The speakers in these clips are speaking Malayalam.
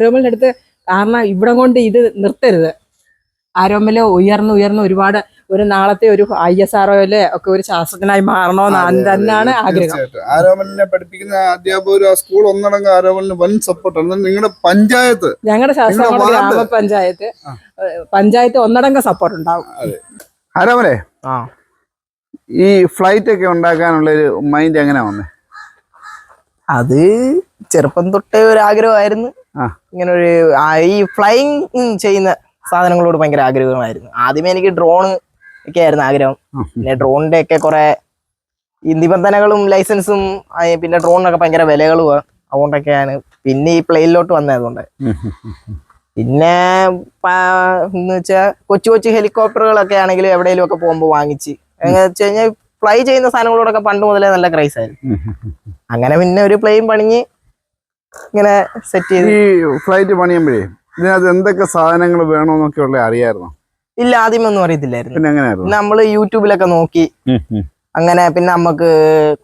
ആരോമലിന്റെ അടുത്ത് കാരണം ഇവിടെ കൊണ്ട് ഇത് നിർത്തരുത്. ആരോമൽ ഉയർന്ന് ഉയർന്ന് ഒരുപാട് ഒരു നാളത്തെ ഒരു ഐ എസ് ആർ ആർഒയിൽ ഒക്കെ ഒരു ശാസ്ത്രജ്ഞനായി മാറണമെന്ന് തന്നെയാണ് ആഗ്രഹം. ആരോമലിനെ പഠിപ്പിക്കുന്ന അധ്യാപകർ ആ സ്കൂൾ ഒന്നടങ്കം ആരോമലിന് വൻ സപ്പോർട്ടാണ് നിങ്ങളുടെ പഞ്ചായത്ത് ഞങ്ങളുടെ ശാസ്ത്ര? ഗ്രാമപഞ്ചായത്ത് പഞ്ചായത്ത് ഒന്നടങ്കം സപ്പോർട്ട് ഉണ്ടാവും. ആരോമലെ ആ. ഈ ഫ്ലൈറ്റ് ഒക്കെ ഉണ്ടാക്കാനുള്ള ഒരു മൈൻഡ് എങ്ങനെയാ വന്നേ? അത് ചെറുപ്പം തൊട്ടേ ഒരു ആഗ്രഹമായിരുന്നു. ഇങ്ങനെ ഒരു ഈ ഫ്ലൈങ് ചെയ്യുന്ന സാധനങ്ങളോട് ഭയങ്കര ആഗ്രഹമായിരുന്നു. ആദ്യമേ എനിക്ക് ഡ്രോൺ ഒക്കെ ആയിരുന്നു ആഗ്രഹം. പിന്നെ ഡ്രോണിന്റെ ഒക്കെ കുറെ ഈ നിബന്ധനകളും ലൈസൻസും പിന്നെ ഡ്രോണിനൊക്കെ ഭയങ്കര വിലകളുമാണ് അതുകൊണ്ടൊക്കെയാണ് പിന്നെ ഈ പ്ലെയിനിലോട്ട് വന്നത് അതുകൊണ്ട് പിന്നെ എന്ന് വെച്ചാൽ കൊച്ചു കൊച്ചു ഹെലികോപ്റ്ററുകളൊക്കെ ആണെങ്കിൽ എവിടെയെങ്കിലും ഒക്കെ പോകുമ്പോൾ വാങ്ങിച്ച് എങ്ങനെ വെച്ച് കഴിഞ്ഞാൽ ഫ്ലൈ ചെയ്യുന്ന സാധനങ്ങളോടൊക്കെ പണ്ട് മുതലേ നല്ല ക്രൈസ് ആയിരുന്നു. അങ്ങനെ പിന്നെ ഒരു പ്ലെയിൻ പണിഞ്ഞ് ഇങ്ങനെ സെറ്റ് ചെയ്ത് ഈ ഫ്ലൈറ്റ് പണിയുമ്പോഴേ ഇതിനകത്ത് എന്തൊക്കെ സാധനങ്ങൾ വേണമെന്നൊക്കെ ഉള്ള അറിയായിരുന്നോ? ഇല്ല ആദ്യമൊന്നും അറിയത്തില്ലായിരുന്നു. പിന്നെ എങ്ങനെയായിരുന്നു? നമ്മൾ നമ്മൾ യൂട്യൂബിലൊക്കെ നോക്കി. അങ്ങനെ പിന്നെ നമുക്ക്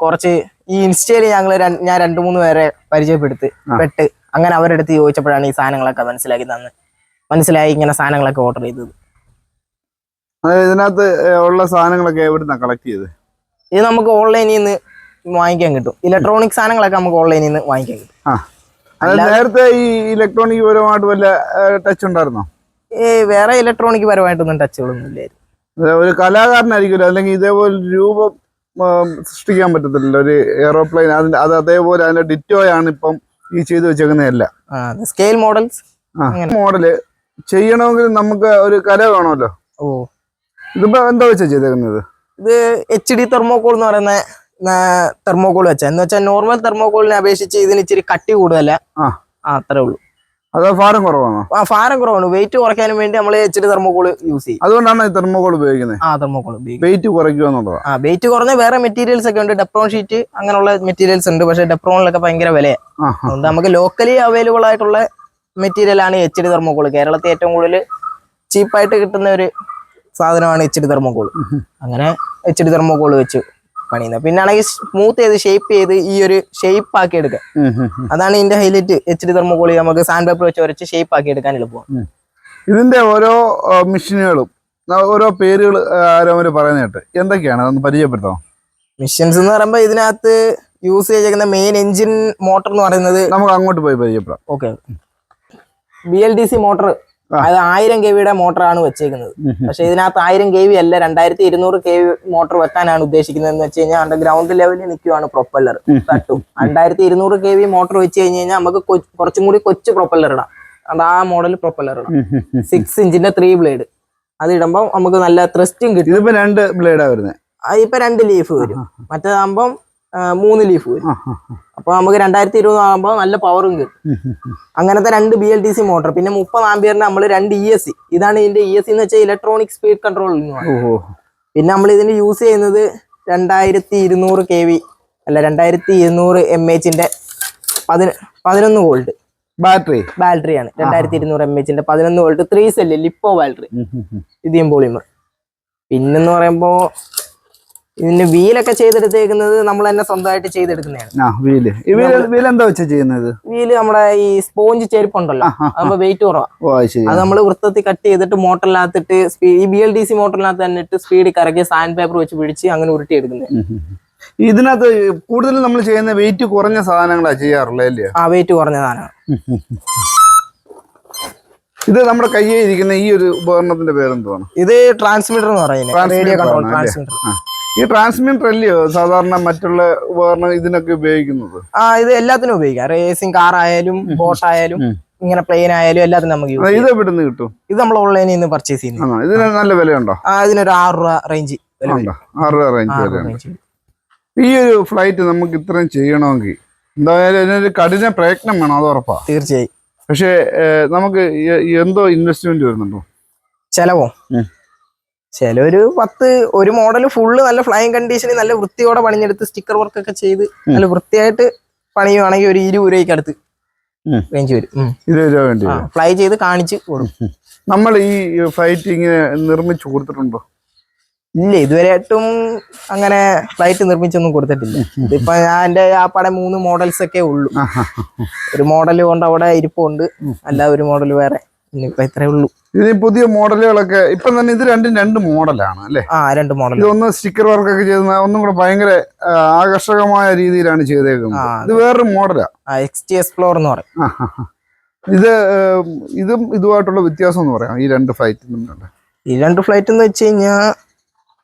കുറച്ച് ഈ ഇൻസ്റ്റയിൽ ഞങ്ങൾ ഞാൻ രണ്ടു മൂന്ന് പേരെ പരിചയപ്പെടുത്ത് പെട്ട് അങ്ങനെ അവരുടെ അടുത്ത് ചോദിച്ചപ്പോഴാണ് ഈ സാധനങ്ങളൊക്കെ മനസ്സിലാക്കി തന്ന്. മനസ്സിലായി ഇങ്ങനെ സാധനങ്ങളൊക്കെ ഓർഡർ ചെയ്തത്. ഇതിനകത്ത് ഉള്ള സാധനങ്ങളൊക്കെ എവിടുന്നാ കളക്ട് ചെയ്ത് ഇത് നമുക്ക് ഓൺലൈനിൽ നിന്ന് വാങ്ങിക്കാൻ കിട്ടും. ഇലക്ട്രോണിക് സാധനങ്ങളൊക്കെ നമുക്ക് ഓൺലൈനിൽ നിന്ന് വാങ്ങിക്കാൻ കിട്ടും. നേരത്തെ ഈ ഇലക്ട്രോണിക് പരമായിട്ട് വല്ല ടച്ച് ഉണ്ടായിരുന്നോ? ഏ വേറെ ഇലക്ട്രോണിക് പരമായിട്ടൊന്നും ടച്ചുകളൊന്നും ഇല്ലായിരുന്നു. ഒരു കലാകാരനായിരിക്കുമല്ലോ അല്ലെങ്കിൽ ഇതേപോലെ രൂപം സൃഷ്ടിക്കാൻ പറ്റത്തില്ലല്ലോ ഒരു എയറോപ്ലെയിൻ അതിന്റെ അത് അതേപോലെ അതിന്റെ ഡിറ്റോയാണ് ഇപ്പം ഈ ചെയ്തു വെച്ചേക്കുന്നതല്ല. Scale models. മോഡൽ ചെയ്യണമെങ്കിൽ നമുക്ക് ഒരു കല വേണമല്ലോ. ഓ. ഇതിപ്പോ എന്താ വെച്ചാ ചെയ്തേക്കുന്നത്? ഇത് എച്ച് ഡി തെർമോക്കോൾ എന്ന് പറയുന്ന തെർമോകോൾ വെച്ചാൽ എന്ന് വെച്ചാൽ നോർമൽ തെർമോകോളിനെ അപേക്ഷിച്ച് ഇതിന് ഇച്ചിരി കട്ടി കൂടുതല. ആ. അത്രേ ഉള്ളൂ. അത് ഭാരം കുറവാണോ? ആ ഭാരം കുറവാണ്. വെയിറ്റ് കുറയ്ക്കാനും വേണ്ടി നമ്മൾ ഇച്ചിരി തെർമോകോൾ യൂസ് ചെയ്യും. അതുകൊണ്ടാണ് ഈ തെർമോകോൾ ഉപയോഗിക്കുന്നത്? ആ തെർമോകോൾ വെയിറ്റ് കുറയ്ക്കുക ആ വെയിറ്റ് കുറഞ്ഞ വേറെ മെറ്റീരിയൽസ് ഒക്കെ ഉണ്ട്. ഡെപ്രോൺ ഷീറ്റ് അങ്ങനെയുള്ള മെറ്റീരിയൽസ് ഉണ്ട്. പക്ഷേ ഡെപ്രോണിലൊക്കെ ഭയങ്കര വിലയാണ് അതുകൊണ്ട് നമുക്ക് ലോക്കലി അവൈലബിൾ ആയിട്ടുള്ള മെറ്റീരിയൽ ആണ് എച്ച് ഡി തെർമോകോൾ കേരളത്തിൽ ഏറ്റവും കൂടുതൽ ചീപ്പായിട്ട് കിട്ടുന്ന ഒരു സാധനമാണ് എച്ച് ഡി തെർമോകോൾ അങ്ങനെ എച്ച് ഡി തെർമോകോൾ വെച്ച്. പണിയുന്നത്. പിന്നെ ആണെങ്കിൽ സ്മൂത്ത് ചെയ്ത് ഷേപ്പ് ചെയ്ത് ഈ ഒരു ഷേപ്പ് ആക്കി എടുക്കുക. അതാണ് ഇതിന്റെ ഹൈലൈറ്റ് എച്ച് ഡി തെർമോകോളി നമുക്ക് സാൻഡ് പേപ്പർ വെച്ച് ഉരച്ച് ഷേപ്പ് ആക്കി എടുക്കാൻ എളുപ്പമാണ് ഇതിന്റെ ഓരോ മെഷീനുകളും ഓരോ പേരുകൾ ആരോമര് പറയുന്ന കേട്ട്. എന്തൊക്കെയാണ്? അതൊന്ന് പരിചയപ്പെടുത്താം? മെഷീൻസ് എന്ന് പറയുമ്പോൾ ഇതിനകത്ത് യൂസ് ചെയ്തേക്കുന്ന മെയിൻ എഞ്ചിൻ മോട്ടർ എന്ന് പറയുന്നത് നമുക്ക് അങ്ങോട്ട് പോയി പരിചയപ്പെടാം. Okay B L D C motor. അത് ആയിരം കെ വിയുടെ മോട്ടറാണ് വെച്ചേക്കുന്നത്. പക്ഷെ ഇതിനകത്ത് ആയിരം കെ വി അല്ല രണ്ടായിരത്തി ഇരുന്നൂറ് കെ വി മോട്ടർ വെക്കാനാണ് ഉദ്ദേശിക്കുന്നത് എന്ന് വെച്ച് കഴിഞ്ഞാൽ അണ്ടർ ഗ്രൗണ്ട് ലെവലിൽ നിൽക്കുവാണ് പ്രൊപ്പല്ലർ തട്ടും രണ്ടായിരത്തി ഇരുന്നൂറ് കെ വി മോട്ടർ വെച്ച് കഴിഞ്ഞ് കഴിഞ്ഞാൽ നമുക്ക് കുറച്ചും കൂടി കൊച്ചു പ്രൊപ്പല്ലർ ഇടാം. അത് ആ മോഡൽ പ്രൊപ്പല്ലർ ഇടാം. സിക്സ് ഇഞ്ചിന്റെ ത്രീ ബ്ലേഡ് അത് ഇടുമ്പോൾ നമുക്ക് നല്ല ത്രസ്റ്റും കിട്ടും. ഇതിപ്പോ രണ്ട് ബ്ലേഡാ വരുന്നത് ഇപ്പൊ രണ്ട് ലീഫ് വരും. മറ്റേതാകുമ്പം മൂന്ന് ലീഫ് വരും. അപ്പൊ നമുക്ക് രണ്ടായിരത്തി ഇരുപത് ആകുമ്പോൾ നല്ല പവറും കിട്ടും. അങ്ങനത്തെ രണ്ട് B L T C motor പിന്നെ മുപ്പത് ആംബിയറിന് നമ്മൾ രണ്ട് ഇ എസ് സി ഇതാണ് ഇതിന്റെ ഇ എസ് സി എന്ന് വെച്ചാൽ ഇലക്ട്രോണിക് സ്പീഡ് കൺട്രോൾ പിന്നെ നമ്മൾ ഇതിന് യൂസ് ചെയ്യുന്നത് രണ്ടായിരത്തി ഇരുന്നൂറ് കെ വി അല്ല രണ്ടായിരത്തി ഇരുന്നൂറ് എം എച്ചിന്റെ പതിന പതിനൊന്ന് വോൾട്ട് ബാറ്ററി ബാറ്ററിയാണ് രണ്ടായിരത്തി ഇരുന്നൂറ് എം എച്ചിന്റെ പതിനൊന്ന് volt three cell lipo battery ഇതിയും polymer പിന്നെന്ന് പറയുമ്പോ ഇതിന്റെ വീലൊക്കെ ചെയ്തെടുത്തേക്കുന്നത് നമ്മൾ തന്നെ സ്വന്തമായിട്ട് ചെയ്തെടുക്കുന്നതാണ്. വീൽ. എന്താ വെച്ചാ ചെയ്യുന്നത്? വീൽ നമ്മുടെ ഈ സ്പോഞ്ച് ചെരുപ്പുണ്ടല്ലോ അപ്പൊ വെയിറ്റ് കുറവാ. അത് നമ്മൾ നമ്മൾ വൃത്തത്തിൽ കട്ട് ചെയ്തിട്ട് മോട്ടറിനകത്തിട്ട് ഈ ബി എൽ ഡി സി മോട്ടറിനകത്ത് തന്നെ ഇട്ട് സ്പീഡിൽ കറക്കി സാൻഡ് പേപ്പർ വെച്ച് പിടിച്ച് അങ്ങനെ ഉരുട്ടി എടുക്കുന്നത്. ഇതിനകത്ത് കൂടുതലും നമ്മൾ ചെയ്യുന്ന വെയിറ്റ് കുറഞ്ഞ സാധനങ്ങളാ ചെയ്യാറുള്ളത് അല്ലേ? ആ വെയിറ്റ് കുറഞ്ഞതാണ് ഇത് നമ്മുടെ കയ്യിൽ ഇരിക്കുന്ന ഈ ഒരു ഉപകരണത്തിന്റെ പേരെന്തുവാണ്? ഇത് ട്രാൻസ്മിറ്റർ എന്ന് പറയുന്നത്. Radio control transmitter. ഈ ട്രാൻസ്മിറ്റർ അല്ലയോ സാധാരണ മറ്റുള്ള ഉപകരണം ഇതിനൊക്കെ ഉപയോഗിക്കുന്നത്? ആ ഇത് എല്ലാത്തിനും ഉപയോഗിക്കാം. റേസിംഗ് കാർ ആയാലും ബോട്ട് ആയാലും ഇങ്ങനെ പ്ലെയിൻ ആയാലും എല്ലാത്തിനും നമുക്ക് യൂസ് ഇത് എവിടുന്ന് കിട്ടും? ഇത് നമ്മൾ ഓൺലൈനിൽ നിന്ന് പർച്ചേസ് ചെയ്യുന്നത്. ആണോ? ഇതിന് നല്ല വിലയുണ്ടോ? ആ ഇതിനൊരു ആറ് രൂപ റേഞ്ച്. ആറ് രൂപ റേഞ്ച്. ഈ ഒരു ഫ്ലൈറ്റ് നമുക്ക് ഇത്രയും ചെയ്യണമെങ്കിൽ എന്തായാലും ഇതിനൊരു കഠിന പ്രയത്നം വേണം അത് ഉറപ്പാ. തീർച്ചയായും. പക്ഷേ നമുക്ക് എന്തോ ഇൻവെസ്റ്റ്മെന്റ് വരുന്നുണ്ടോ? ചെലവോ. ഉം. ചെലവൊരു പത്ത് ഒരു മോഡൽ ഫുള്ള് നല്ല ഫ്ലൈങ് കണ്ടീഷനിൽ നല്ല വൃത്തിയോടെ പണിഞ്ഞെടുത്ത് സ്റ്റിക്കർ വർക്ക് ഒക്കെ ചെയ്ത് നല്ല വൃത്തിയായിട്ട് പണിയുവാണെങ്കിൽ ഒരു ഇരുപത് രൂപയ്ക്ക് അടുത്ത്. റേഞ്ച് വരും. ഇരുപത് രൂപ വേണ്ടി ഫ്ലൈ ചെയ്ത് കാണിച്ച് കൊടുക്കും. നമ്മൾ ഈ ഫ്ലൈറ്റ് ഇങ്ങനെ നിർമ്മിച്ചു കൊടുത്തിട്ടുണ്ടോ? ഇല്ല ഇതുവരെയായിട്ടും അങ്ങനെ ഫ്ലൈറ്റ് നിർമ്മിച്ചൊന്നും കൊടുത്തിട്ടില്ല. ഇതിപ്പോ ഞാൻ എന്റെ ആ പടം മൂന്ന് മോഡൽസ് ഒക്കെ ഉള്ളു. ഒരു മോഡൽ കൊണ്ട് അവിടെ ഇരിപ്പുണ്ട്. അല്ല ഒരു മോഡൽ വേറെ. ഇനിയിപ്പോ ഇത്രേ ഉള്ളൂ. ഇനി പുതിയ മോഡലുകളൊക്കെ ഇപ്പൊ തന്നെ ഇത് രണ്ടും രണ്ട് മോഡലാണ് അല്ലേ? ആ രണ്ട് മോഡൽ ഇതൊന്ന് സ്റ്റിക്കർ വർക്ക് ഒക്കെ ചെയ്ത ഒന്നും കൂടെ ഭയങ്കര ആകർഷകമായ രീതിയിലാണ് ചെയ്തേക്കുന്നത്. ഇത് വേറൊരു മോഡലാ. എക്സ് ടി എക്സ്പ്ലോർ എന്ന് പറയും. ഇത് ഇതും ഇതുമായിട്ടുള്ള വ്യത്യാസം എന്ന് പറയാം ഈ രണ്ട് ഫ്ലൈറ്റ് ഈ രണ്ട് ഫ്ലൈറ്റ് എന്ന് വെച്ച് കഴിഞ്ഞാൽ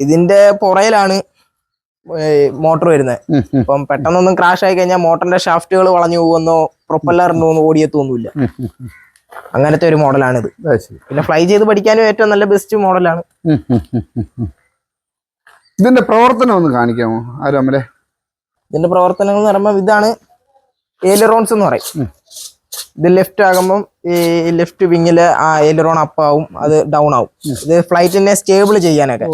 ഇതിന്റെ പുറയിലാണ് മോട്ടർ വരുന്നത് ഇപ്പം പെട്ടെന്നൊന്നും ക്രാഷ് ആയി കഴിഞ്ഞാൽ മോട്ടറിന്റെ ഷാഫ്റ്റുകൾ വളഞ്ഞു പോകുന്നോ പ്രൊപ്പല്ലറിന്റെ ഒന്നും ഓടിയെത്തൊന്നുമില്ല. അങ്ങനത്തെ ഒരു മോഡലാണ് ഇത്. പിന്നെ ഫ്ലൈ ചെയ്ത് പഠിക്കാനും ഏറ്റവും നല്ല ബെസ്റ്റ് മോഡലാണ്. ഇതിന്റെ പ്രവർത്തനം ഒന്ന് കാണിക്കാമോ? ആരോമലെ ഇതിന്റെ പ്രവർത്തനങ്ങൾ എന്ന് പറയുമ്പോൾ ഇതാണ് ഏലറോൺസ് എന്ന് പറയും. ഇത് ലെഫ്റ്റ് ആകുമ്പം ഈ ലെഫ്റ്റ് വിങ്ങിൽ ആ എലറോൺ അപ്പ് ആവും അത് ഡൗൺ ആവും. ഇത് ഫ്ലൈറ്റിനെ സ്റ്റേബിൾ ചെയ്യാനൊക്കെ.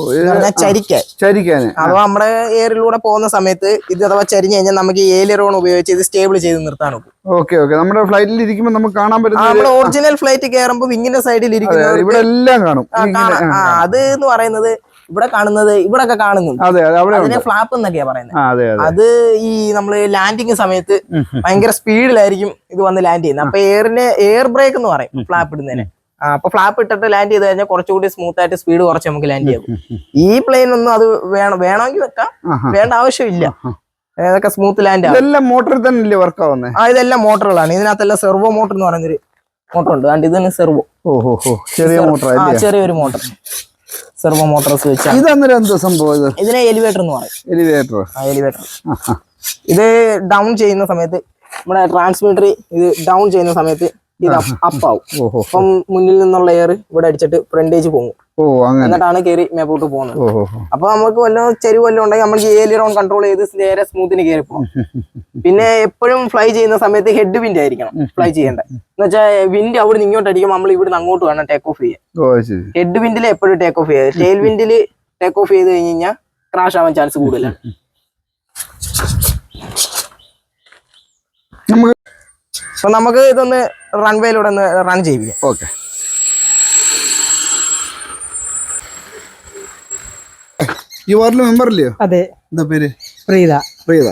ചരിക്കാൻ. അഥവാ നമ്മുടെ എയറിലൂടെ പോകുന്ന സമയത്ത് ഇത് അഥവാ ചരിഞ്ഞു കഴിഞ്ഞാൽ നമുക്ക് ഈ എലറോൺ ഉപയോഗിച്ച് ഇത് സ്റ്റേബിൾ ചെയ്ത് നിർത്താൻ നോക്കും ഓക്കെ ഓക്കെ. നമ്മുടെ ഫ്ലൈറ്റിൽ ഇരിക്കുമ്പോൾ നമുക്ക് കാണാൻ പറ്റുന്ന നമ്മുടെ ഒറിജിനൽ ഫ്ലൈറ്റ് കയറുമ്പോൾ വിങ്ങിന്റെ സൈഡിൽ ഇരിക്കുന്നത് ഇവിടെ എല്ലാം കാണും. അത് എന്ന് പറയുന്നത് ഇവിടെ കാണുന്നത് ഇവിടെ ഒക്കെ കാണുന്നുണ്ട് അതിനെ ഫ്ലാപ്പ് എന്നൊക്കെയാ പറയുന്നത്. അതെ ഈ നമ്മൾ ലാൻഡിങ് സമയത്ത്. ഭയങ്കര സ്പീഡിലായിരിക്കും ഇത് വന്ന് ലാൻഡ് ചെയ്യുന്നത്. അപ്പൊ എയറിന് എയർ ബ്രേക്ക് എന്ന് പറയും ഫ്ലാപ്പ് ഇടുന്നതിന്. അപ്പൊ ഫ്ലാപ്പ് ഇട്ടിട്ട് ലാൻഡ് ചെയ്ത് കഴിഞ്ഞാൽ കുറച്ചുകൂടി സ്മൂത്ത് ആയിട്ട് സ്പീഡ് കുറച്ച് നമുക്ക് ലാൻഡ് ചെയ്യാം. ഈ പ്ലെയിൻ ഒന്നും അത് വേണം വേണമെങ്കിൽ വെക്കാം. വേണ്ട ആവശ്യമില്ല. ഏതൊക്കെ സ്മൂത്ത് ലാൻഡ് ആവും ഇതെല്ലാം മോട്ടറിൽ തന്നെ വർക്ക് ആവുന്നത് ആ ഇതെല്ലാം മോട്ടറുകളാണ് ഇതിനകത്തെല്ലാം സെർവോ മോട്ടർ എന്ന് പറയുന്നൊരു മോട്ടർ ഉണ്ട്. അതുകൊണ്ട് ഇതിന് സെർവോ ഓഹോ ചെറിയ മോട്ടർ ചെറിയൊരു മോട്ടർ സെർവോ മോട്ടോർസ് വെച്ച ഇത് അന്നേരം എന്തോ സംഭവം ഇത് ഇതിനെ എലിവേറ്റർ എന്ന് പറയും. എലിവേറ്റർ എലിവേറ്റർ ഇത് ഡൗൺ ചെയ്യുന്ന സമയത്ത് നമ്മുടെ ട്രാൻസ്മിറ്റർ ഇത് ഡൗൺ ചെയ്യുന്ന സമയത്ത് ഇത് അപ്പ് ആവും ഓഹോ. അപ്പം മുന്നിൽ നിന്നുള്ള എയർ ഇവിടെ അടിച്ചിട്ട് ഫ്രണ്ടേജ് പോകും എന്നിട്ടാണ് കയറി മേപ്പോട്ട് പോകുന്നത്. അപ്പൊ നമുക്ക് വല്ല ചെരുവ് വല്ലതും ഉണ്ടെങ്കിൽ നമ്മൾ ഏലി റൗണ്ട് കൺട്രോൾ ചെയ്ത് നേരെ സ്മൂത്തിന് കയറി പോകും പിന്നെ എപ്പോഴും ഫ്ലൈ ചെയ്യുന്ന സമയത്ത് ഹെഡ് വിൻഡ് ആയിരിക്കണം ഫ്ലൈ ചെയ്യേണ്ടത്. എന്ന് വെച്ചാൽ വിൻഡ് അവിടെ നിന്ന് ഇങ്ങോട്ട് അടിക്കുമ്പോൾ നമ്മൾ ഇവിടുന്ന് അങ്ങോട്ട് വേണം ടേക്ക് ഓഫ് ചെയ്യാൻ. ഹെഡ് വിൻഡിൽ എപ്പോഴും ടേക്ക് ഓഫ് ചെയ്യാം. ടെയിൽ വിൻഡിൽ ടേക്ക് ഓഫ് ചെയ്ത് കഴിഞ്ഞ് കഴിഞ്ഞാൽ ക്രാഷ് ആവാൻ ചാൻസ് കൂടുതലാണ്. അപ്പൊ നമുക്ക് ഇതൊന്ന് റൺവേയിലൂടെ ഒന്ന് റൺ ചെയ്യിപ്പിക്കാം ഓക്കെ ഈ വാർഡിലെ മെമ്പർ ഇല്ലയോ? അതെ. എന്താ പേര്? പ്രീത. പ്രീത.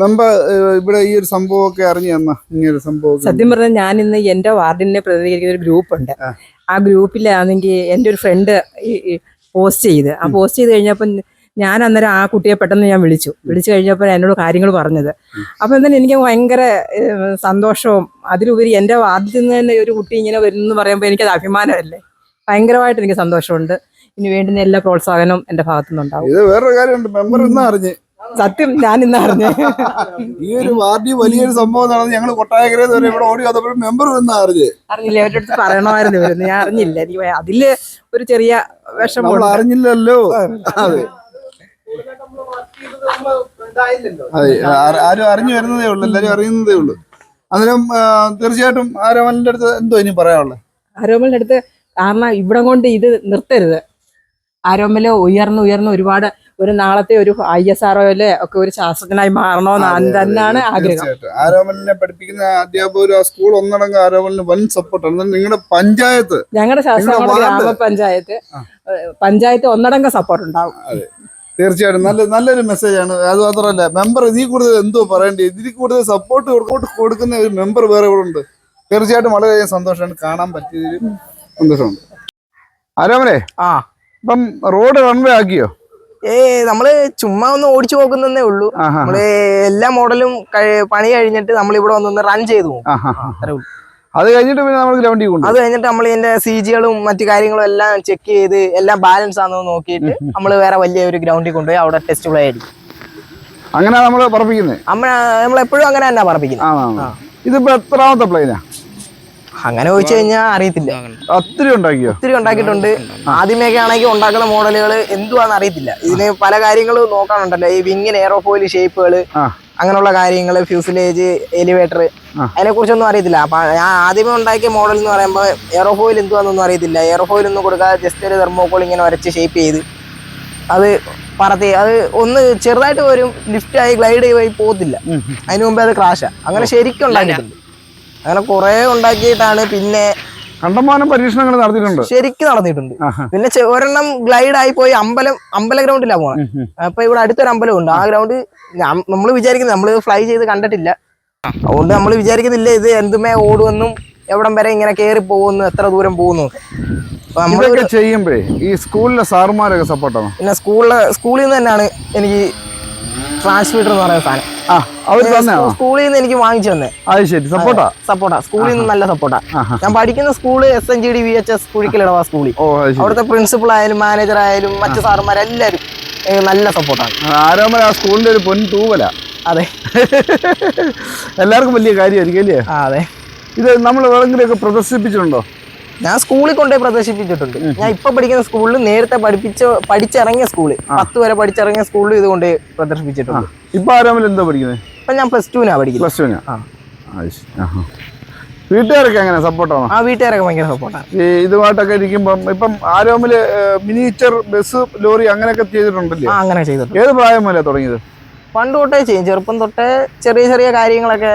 മെമ്പർ ഇവിടെ ഈ ഒരു സംഭവമൊക്കെ അറിഞ്ഞു തന്ന? ഇങ്ങനെ ഒരു സംഭവം സത്യം പറഞ്ഞാൽ ഞാൻ ഇന്ന് എന്റെ വാർഡിനെ പ്രതികരിക്കുന്ന ഒരു ഗ്രൂപ്പ് ഉണ്ട് ആ. ഗ്രൂപ്പിലാണെങ്കിൽ എന്റെ ഒരു ഫ്രണ്ട് പോസ്റ്റ് ചെയ്ത്. ആ പോസ്റ്റ് ചെയ്ത് കഴിഞ്ഞപ്പം ഞാൻ അന്നേരം ആ കുട്ടിയെ പെട്ടെന്ന് ഞാൻ വിളിച്ചു. വിളിച്ചു കഴിഞ്ഞപ്പോൾ എന്നോട് കാര്യങ്ങൾ പറഞ്ഞത്. അപ്പം എന്തായാലും എനിക്ക് ഭയങ്കര സന്തോഷവും അതിലുപരി എന്റെ വാർഡിൽ നിന്ന് തന്നെ ഒരു കുട്ടി ഇങ്ങനെ വരുന്നു പറയുമ്പോൾ എനിക്കത് അഭിമാനമല്ലേ? ഭയങ്കരമായിട്ട് എനിക്ക് സന്തോഷമുണ്ട്. ഇനി വേണ്ടുന്ന എല്ലാ പ്രോത്സാഹനവും എന്റെ ഭാഗത്തു നിന്നുണ്ടാവും ഇത് വേറൊരു കാര്യമുണ്ട്. മെമ്പർ ഇന്ന് അറിഞ്ഞ്. സത്യം ഞാൻ ഇന്ന് അറിഞ്ഞു. ഈ ഒരു വാർഡിൽ വലിയൊരു സംഭവം നടന്ന് ഞങ്ങൾ കൊട്ടായക്കരയിൽ വരെ ഇവിടെ ഓടി വന്നപ്പോഴും മെമ്പർ ഇന്ന് അറിഞ്ഞ്. അറിഞ്ഞില്ല? അവരുടെ അടുത്ത് പറയണമായിരുന്നു ഞാൻ അറിഞ്ഞില്ല. എനിക്ക് അതിൽ ഒരു ചെറിയ വിഷമം അറിഞ്ഞില്ലല്ലോ അതെ. അതെ ആരും അറിഞ്ഞു വരുന്നതേ ഉള്ളൂ എല്ലാരും അറിയുന്നതേ ഉള്ളൂ. അന്നേരം തീർച്ചയായിട്ടും ആരോമലിന്റെ അടുത്ത് എന്തോ ഇനി പറയാനുള്ളത് ആരോമലിന്റെ അടുത്ത് കാരണം ഇവിടെ കൊണ്ട് ഇത് നിർത്തരുത്. ആരോമൽ ഉയർന്നു ഉയർന്നു ഒരുപാട് ഒരു നാളത്തെ ഒരു ഐ എസ് ആർ ആർഒയിൽ ഒക്കെ ഒരു ശാസ്ത്രജ്ഞനായി മാറണമെന്ന് തന്നെയാണ് ആഗ്രഹം. ആരോമലിനെ പഠിപ്പിക്കുന്ന അധ്യാപകർ ആ സ്കൂൾ ഒന്നടങ്കം ആരോമലിന് വൻ സപ്പോർട്ട് ആണ്. നിങ്ങളുടെ പഞ്ചായത്ത് ഞങ്ങളുടെ ശാസ്ത്ര? ഗ്രാമപഞ്ചായത്ത് പഞ്ചായത്ത് ഒന്നടങ്കം സപ്പോർട്ട് ഉണ്ടാവും. തീർച്ചയായിട്ടും. നല്ല നല്ലൊരു മെസ്സേജാണ് അത് മാത്രമല്ല മെമ്പർ ഇതിൽ കൂടുതൽ എന്തോ പറയേണ്ടി? ഇതിൽ കൂടുതൽ സപ്പോർട്ട് കൊടുക്കുന്ന ഒരു മെമ്പർ വേറെ ഇവിടെ ഉണ്ട്. തീർച്ചയായിട്ടും വളരെയധികം സന്തോഷമാണ്. കാണാൻ പറ്റിയതിൽ സന്തോഷമുണ്ട്. ആരോമലേ ആ. ഇപ്പം റോഡ് റൺവേ ആക്കിയോ? ഏ നമ്മൾ ചുമ്മാ ഒന്ന് ഓടിച്ചു നോക്കുന്നേ ഉള്ളൂ. നമ്മൾ എല്ലാ മോഡലും പണി കഴിഞ്ഞിട്ട് നമ്മൾ ഇവിടെ വന്നൊന്ന് റൺ ചെയ്തു. പോകും അത്രേ ഉള്ളൂ. അത് കഴിഞ്ഞിട്ട് പിന്നെ നമ്മൾ ഗ്രൗണ്ടിൽ കൊണ്ടു അത് കഴിഞ്ഞിട്ട് നമ്മൾ ഇതിന്റെ സി ജികളും മറ്റു കാര്യങ്ങളും എല്ലാം ചെക്ക് ചെയ്ത് എല്ലാം ബാലൻസ് ആണെന്ന് നോക്കിയിട്ട് നമ്മൾ വേറെ വലിയ ഒരു ഗ്രൗണ്ടിൽ കൊണ്ടുപോയി അവിടെ ടെസ്റ്റ് പ്ലേ ആയിരിക്കും അങ്ങനെ നമ്മൾ പറപ്പിക്കുന്നത് നമ്മൾ എപ്പോഴും അങ്ങനെ തന്നെ പറപ്പിക്കുന്നത് ഇതിപ്പോ എത്രാമത്തെ പ്ലെയിനാ അങ്ങനെ ചോദിച്ചു കഴിഞ്ഞാൽ അറിയത്തില്ല. ഒത്തിരി ഉണ്ടാക്കിയോ? ഒത്തിരി ഉണ്ടാക്കിയിട്ടുണ്ട്. ആദ്യമൊക്കെ ആണെങ്കിൽ ഉണ്ടാക്കുന്ന മോഡലുകൾ എന്തുവാന്ന് അറിയത്തില്ല. ഇതിന് പല കാര്യങ്ങളും നോക്കാനുണ്ടല്ലോ. ഈ വിങ്ങിന് എയറോഫോയിൽ ഷേപ്പുകൾ അങ്ങനെയുള്ള കാര്യങ്ങൾ ഫ്യൂസിലേജ് എലിവേറ്റർ. അതിനെ കുറിച്ചൊന്നും അറിയത്തില്ല. അപ്പൊ ഞാൻ ആദ്യമേ ഉണ്ടാക്കിയ മോഡൽ എന്ന് പറയുമ്പോൾ എയറോഫോയിൽ എന്തുവാന്നൊന്നും അറിയത്തില്ല. എയറോഫോയിൽ ഒന്നും കൊടുക്കാതെ ജസ്റ്റ് ഒരു തെർമോക്കോൾ ഇങ്ങനെ വരച്ച് ഷേപ്പ് ചെയ്ത് അത് പറത്തി അത് ഒന്ന് ചെറുതായിട്ട് വരും ലിഫ്റ്റ് ആയി ഗ്ലൈഡ് ആയി പോകത്തില്ല. അതിനു അതിന് മുമ്പേ അത് ക്രാഷാ അങ്ങനെ ശരിക്കും ഉണ്ടാക്കിയിട്ടുണ്ട്. അങ്ങനെ കുറേ ഉണ്ടാക്കിയിട്ടാണ് പിന്നെ കണ്ടമാനം പരീക്ഷണങ്ങൾ നടത്തിയിട്ടുണ്ട്. ശരിക്കും നടന്നിട്ടുണ്ട്. പിന്നെ ഒരെണ്ണം ഗ്ലൈഡ് ആയി പോയി അമ്പലം അമ്പല ഗ്രൗണ്ടിലാ ഉം. അപ്പൊ ഇവിടെ അടുത്തൊരു അമ്പലം ഉണ്ട്. ആ ഗ്രൗണ്ട് നമ്മൾ വിചാരിക്കുന്നത് നമ്മൾ ഫ്ലൈ ചെയ്ത് കണ്ടിട്ടില്ല. അതുകൊണ്ട് നമ്മൾ വിചാരിക്കുന്നില്ല ഇത് എന്തുമേ ഓടുമെന്നും എവിടം വരെ ഇങ്ങനെ കയറി പോകുന്നു എത്ര ദൂരം പോകുന്നു. ചെയ്യുമ്പോഴേ ഈ സ്കൂളിലെ സാറുമാരൊക്കെ സപ്പോർട്ടാണ് പിന്നെ സ്കൂളിലെ സ്കൂളിൽ നിന്ന് തന്നെയാണ് എനിക്ക് ട്രാൻസ്മിറ്റർ എന്ന് പറയുന്ന സാധനം. സ്കൂളിൽ നിന്ന് എനിക്ക് വാങ്ങിച്ചു തന്നെ. അത് ശരി സപ്പോർട്ടാ? സപ്പോർട്ടാ. സ്കൂളിൽ നിന്ന് നല്ല സപ്പോർട്ടാ. ഞാൻ പഠിക്കുന്ന school S N G D V H S കുഴിക്കലിടവ സ്കൂളിൽ. അവിടുത്തെ പ്രിൻസിപ്പൾ ആയാലും മാനേജർ ആയാലും മറ്റു സാറുമാരെല്ലാവരും നല്ല സപ്പോർട്ടാണ് ആരോമല ആ സ്കൂളിന്റെ ഒരു പൊൻ തൂവല. അതെ. എല്ലാവർക്കും വലിയ കാര്യമായിരിക്കും അല്ലേ? അതെ. ഇത് നമ്മൾ എവിടെങ്കിലുമൊക്കെ പ്രദർശിപ്പിച്ചിട്ടുണ്ടോ? ഞാൻ സ്കൂളിൽ കൊണ്ടുപോയി പ്രദർശിപ്പിച്ചിട്ടുണ്ട്. ഞാൻ ഇപ്പൊ പഠിക്കുന്ന സ്കൂളിൽ നേരത്തെ പഠിപ്പിച്ച പഠിച്ചിറങ്ങിയ സ്കൂളിൽ പത്ത് വരെ പഠിച്ചിറങ്ങിയ സ്കൂളിൽ ഇത് കൊണ്ടുപോയി പ്രദർശിപ്പിച്ചിട്ടുണ്ട്. ഇപ്പൊ ആരോമൽ എന്താ പഠിക്കുന്നത് ഇപ്പൊ ഞാൻ പ്ലസ് ടുവിനാ പഠിക്കുന്നത്. പ്ലസ് ടുവിനാ. വീട്ടുകാരൊക്കെ എങ്ങനെ? സപ്പോർട്ടാണോ ആ വീട്ടുകാരൊക്കെ ഭയങ്കര സപ്പോർട്ടാണ് ഈ ഇതുമായിട്ടൊക്കെ ഇരിക്കുമ്പം ഇപ്പം ആരോമിൽ മിനിയേച്ചർ ബസ് ലോറി അങ്ങനെയൊക്കെ ചെയ്തിട്ടുണ്ടല്ലേ? അങ്ങനെ ചെയ്തിട്ടുണ്ട്. ഏത് പ്രായം മുതലേ തുടങ്ങിയത്? പണ്ട് തൊട്ടേ ചെയ്യും. ചെറുപ്പം തൊട്ടേ ചെറിയ ചെറിയ കാര്യങ്ങളൊക്കെ.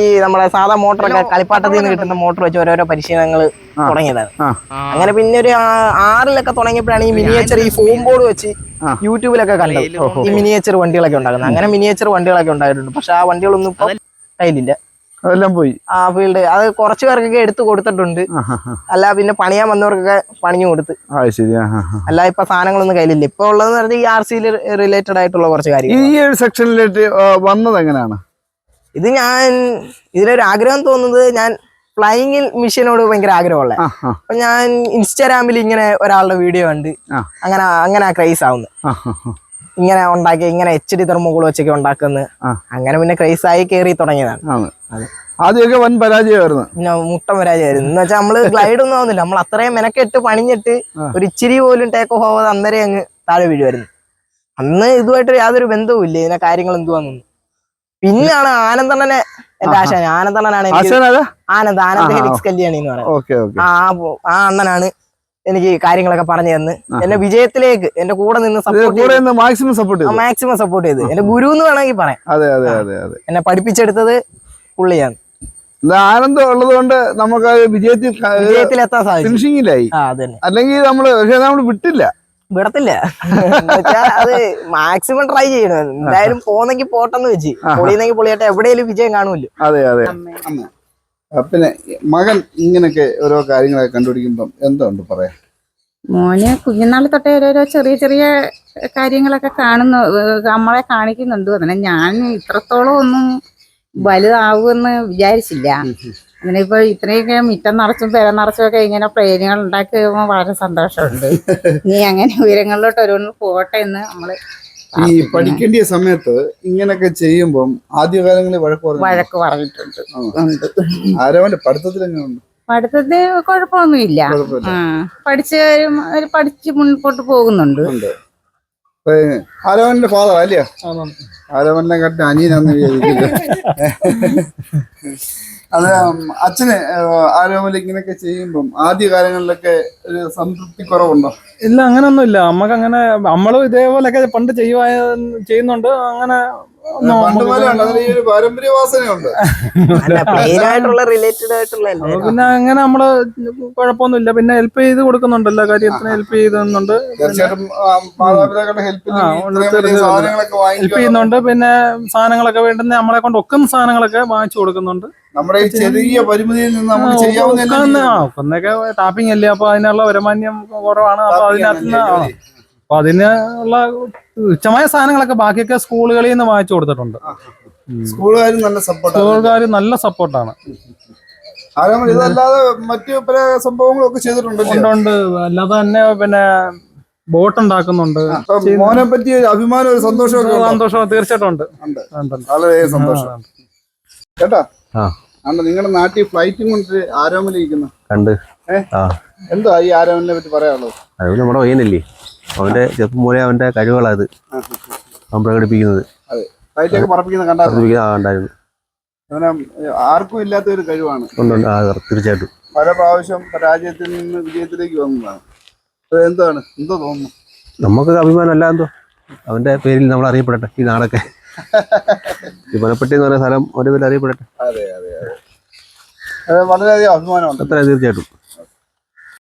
ഈ നമ്മളെ സാധാ മോട്ടറൊക്കെ കളിപ്പാട്ടത്തിൽ നിന്ന് കിട്ടുന്ന മോട്ടർ വെച്ച് ഓരോരോ പരിശീലനങ്ങൾ തുടങ്ങിയതാണ്. അങ്ങനെ പിന്നെ ഒരു ആറിലൊക്കെ തുടങ്ങിയപ്പോഴാണ് ഈ മിനിയേച്ചർ ഈ ഫോം ബോർഡ് വെച്ച്. യൂട്യൂബിലൊക്കെ കണ്ടത്. ഈ മിനിയേച്ചർ വണ്ടികളൊക്കെ ഉണ്ടാക്കുന്നത് അങ്ങനെ മിനിയേച്ചർ വണ്ടികളൊക്കെ ഉണ്ടായിട്ടുണ്ട്. പക്ഷെ ആ വണ്ടികളൊന്നും ഇപ്പൊ കയ്യിലില്ല. അതെല്ലാം പോയി. ആ ഫീൽഡ് അത് കുറച്ചു പേർക്കൊക്കെ എടുത്തു കൊടുത്തിട്ടുണ്ട്. അല്ല പിന്നെ പണിയാൻ വന്നവർക്കൊക്കെ പണിഞ്ഞു കൊടുത്ത്. അല്ല ഇപ്പൊ സാധനങ്ങളൊന്നും കയ്യിലില്ല. ഇപ്പൊ ഉള്ളതെന്ന് പറഞ്ഞാൽ ഈ ആർ സിയിൽ റിലേറ്റഡ് ആയിട്ടുള്ള കുറച്ച് കാര്യങ്ങൾ ഈ ഒരു സെക്ഷനിലേക്ക് വന്നത് എങ്ങനെയാണ്? ഇത് ഞാൻ ഇതിലൊരു ആഗ്രഹം തോന്നുന്നത് ഞാൻ ഫ്ലൈങ്ങിൽ മിഷനോട് ഭയങ്കര ആഗ്രഹമുള്ള അപ്പൊ ഞാൻ ഇൻസ്റ്റാഗ്രാമിൽ ഇങ്ങനെ ഒരാളുടെ വീഡിയോ കണ്ട് അങ്ങനെ അങ്ങനെ ക്രൈസ് ആവുന്നത് ആ ക്രൈസ് ആവുന്നു ഇങ്ങനെ ഉണ്ടാക്കി ഇങ്ങനെ എച്ച് ഡി തെർമോകൾ വെച്ചൊക്കെ ഉണ്ടാക്കുന്നത് അങ്ങനെ പിന്നെ ക്രൈസ് ആയി കയറി തുടങ്ങിയതാണ്. ആദ്യമൊക്കെ വൻ പരാജയമായിരുന്നു. പിന്നെ മുട്ട പരാജയമായിരുന്നു. എന്ന് വെച്ചാൽ നമ്മൾ ഗ്ലൈഡ് ഒന്നും ആവുന്നില്ല. നമ്മൾ അത്രയും മെനക്കെട്ട് പണിഞ്ഞിട്ട് ഒരു ഇച്ചിരി പോലും ടേക്ക് ഓഫ് ആവാതെ അന്നേരം അങ്ങ് താഴെ വീഴുമായിരുന്നു അന്ന് ഇതുമായിട്ട് യാതൊരു ബന്ധവും ഇല്ല ഇതിനെ കാര്യങ്ങൾ എന്തുവാന്നൊന്നും. പിന്നാണ് ആനന്ദണ്ണനെ എന്റെ ആശാൻ. ആനന്ദണ്ണനാണ് ആനന്ദ് ആനന്ദ് കല്യാണിന്ന് ഹെലിക്സ് കല്യാണി എന്ന് പറയുന്നത്. ആ ആ അണ്ണനാണ് എനിക്ക് കാര്യങ്ങളൊക്കെ പറഞ്ഞു തന്ന്. എന്നെ വിജയത്തിലേക്ക് എന്റെ കൂടെ നിന്ന് സപ്പോർട്ട് മാക്സിമം സപ്പോർട്ട് ചെയ്തു. മാക്സിമം സപ്പോർട്ട് ചെയ്ത്. എന്റെ ഗുരു എന്ന് വേണമെങ്കിൽ പറയാം. അതെ അതെ അതെ അതെ. എന്നെ പഠിപ്പിച്ചെടുത്തത് പുള്ളിയാണ്. ആനന്ദം ഉള്ളത് കൊണ്ട് നമുക്ക് വിജയത്തിൽ വിജയത്തിൽ വിജയത്തിലെത്താൻ അതന്നെ. അല്ലെങ്കിൽ നമ്മൾ പക്ഷെ നമ്മൾ വിട്ടില്ല. വിടത്തില്ല. അത് മാക്സിമം ട്രൈ ചെയ്യണം. എന്തായാലും പോന്നെങ്കിൽ പോട്ടെന്ന് വെച്ച്. പൊളിയുന്നെങ്കിൽ പൊളിയട്ടെ. എവിടെയെങ്കിലും വിജയം കാണുമല്ലോ. അതെ അതെ. പിന്നെ മകൻ ഇങ്ങനെയൊക്കെ ഓരോ കാര്യങ്ങളൊക്കെ കണ്ടുപിടിക്കുമ്പം എന്തുണ്ട് പറയാ മോന് കുഞ്ഞുനാൾ തൊട്ടേ ഓരോരോ ചെറിയ ചെറിയ കാര്യങ്ങളൊക്കെ കാണുന്നു. നമ്മളെ കാണിക്കുന്നുണ്ട്. അതിനെ ഞാൻ ഇത്രത്തോളം ഒന്നും വലുതാവുമെന്ന് വിചാരിച്ചില്ല. അങ്ങനെ ഇപ്പൊ ഇത്രയൊക്കെ മിറ്റം നിറച്ചും പെര നിറച്ചും ഒക്കെ ഇങ്ങനെ പ്ലെയിനുകൾ ഉണ്ടാക്കി കഴിയുമ്പോൾ വളരെ സന്തോഷമുണ്ട്. ഇനി അങ്ങനെ ഉയരങ്ങളിലോട്ട് ഓരോന്ന് പോട്ടെ എന്ന് നമ്മൾ ഈ പഠിക്കേണ്ട സമയത്ത് ഇങ്ങനൊക്കെ ചെയ്യുമ്പം ആദ്യകാലങ്ങളിൽ വഴക്ക് വഴക്ക് പറഞ്ഞിട്ടുണ്ട്. പഠിത്തത്തിൽ എങ്ങനെയുണ്ട്? പഠിത്തത്തിൽ കുഴപ്പമൊന്നുമില്ല. പഠിച്ച് പഠിച്ച് മുൻപോട്ട് പോകുന്നുണ്ട്. ആരോമന്റെ ഫാദർ അല്ലയോ? ആരോമലിനെ കണ്ട് അനിയനാന്ന് വിചാരിക്കില്ല അത് അച്ഛന് ആരോമൽ ഇങ്ങനെയൊക്കെ ചെയ്യുമ്പം ആദ്യ കാലങ്ങളിലൊക്കെ ഒരു സംതൃപ്തി കുറവുണ്ടോ? ഇല്ല അങ്ങനൊന്നും ഇല്ല നമുക്ക് അങ്ങനെ നമ്മളും ഇതേപോലെയൊക്കെ പണ്ട് ചെയ്യുവാ ചെയ്യുന്നുണ്ട്. അങ്ങനെ പണ്ട് നമുക്ക് പോലെ ഉണ്ട്. അതിന് ഈ ഒരു പാരമ്പര്യ വാസനയുണ്ട് അല്ല പ്ലെയിൻ ആയിട്ടുള്ള റിലേറ്റഡ് ആയിട്ടുള്ള അപ്പൊ പിന്നെ അങ്ങനെ നമ്മൾ കുഴപ്പമൊന്നുമില്ല. പിന്നെ ഹെൽപ്പ് ചെയ്ത് കൊടുക്കുന്നുണ്ട് എല്ലാ കാര്യത്തിനും ഹെൽപ്പ് ചെയ്യുന്നുണ്ട്. തീർച്ചയായിട്ടും ആ, മാതാപിതാക്കളുടെ ഹെൽപ്പിൽ ആ, ഇത്രയും വലിയ തീർച്ചയായും. സാധനങ്ങളൊക്കെ ഹെൽപ്പ് വാങ്ങിക്കുക ചെയ്യുന്നുണ്ട്. പിന്നെ സാധനങ്ങളൊക്കെ വേണ്ടുന്ന നമ്മളെ കൊണ്ട് ഒക്കുന്ന സാധനങ്ങളൊക്കെ വാങ്ങിച്ചു കൊടുക്കുന്നുണ്ട്. നമ്മുടെ ഈ ചെറിയ പരിമിതിയിൽ നിന്ന് നമുക്ക് ആ, ചെയ്യാവുന്ന എല്ലാം ഒക്കുന്ന- ആ, ഒക്കുന്നൊക്കെ ടാപ്പിംഗ് അല്ലേ? അപ്പൊ അതിനുള്ള വരുമാന്യം കുറവാണ്. അപ്പൊ അതിനകത്ത്. അപ്പൊ അതിനുള്ള തുച്ഛമായ സാധനങ്ങളൊക്കെ ബാക്കിയൊക്കെ സ്കൂളുകളിൽ നിന്ന് വാങ്ങിച്ചു കൊടുത്തിട്ടുണ്ട്. സ്കൂളുകാരും നല്ല സപ്പോർട്ട് സ്കൂളുകാർ നല്ല സപ്പോർട്ടാണ് ഇതല്ലാതെ മറ്റു പല സംഭവങ്ങളൊക്കെ ചെയ്തിട്ടുണ്ട് ഉണ്ട്. അല്ലാതെ തന്നെ പിന്നെ ബോട്ട് ഉണ്ടാക്കുന്നുണ്ട്. മോനെ പറ്റി ഒരു അഭിമാനം ഒരു സന്തോഷമൊക്കെ സന്തോഷം തീർച്ചയായിട്ടും ഉണ്ട്. ഉണ്ട്. ഉണ്ട്, ഉണ്ട്. വളരെ സന്തോഷം. കേട്ടാ? ആ. അണ്ട് നിങ്ങളുടെ നാട്ടിൽ ഫ്ലൈറ്റും കൊണ്ട് ആരോമലിരിക്കുന്നു? കണ്ട്. ഏ? ആ. എന്താ ഈ ആരോമലിനെ പറ്റി പറയാനുള്ളത്? അത് നമ്മുടെ പയ്യനല്ലേ അവന്റെ ചെറുപ്പം മുതലേ അവന്റെ കഴിവുകളത് അവൻ പ്രകടിപ്പിക്കുന്നത്. ഉണ്ടായിരുന്നു. ആർക്കും ഇല്ലാത്ത ഒരു കഴിവാണ് തീർച്ചയായിട്ടും. പല പ്രാവശ്യം പരാജയത്തിൽ നിന്ന് വിജയത്തിലേക്ക് വന്നതാണ്. എന്താണ്? എന്തോ തോന്നുന്നു? നമുക്ക് അഭിമാനം അല്ല എന്തോ? അവന്റെ പേരിൽ നമ്മൾ അറിയപ്പെടട്ടെ ഈ നാടൊക്കെ. ഈ എന്ന് പറയുന്ന സ്ഥലം ഒരു പേര് അറിയപ്പെടട്ടെ. അതെ അതെ അതെ. വളരെയധികം അഭിമാനമുണ്ട്. തീർച്ചയായിട്ടും.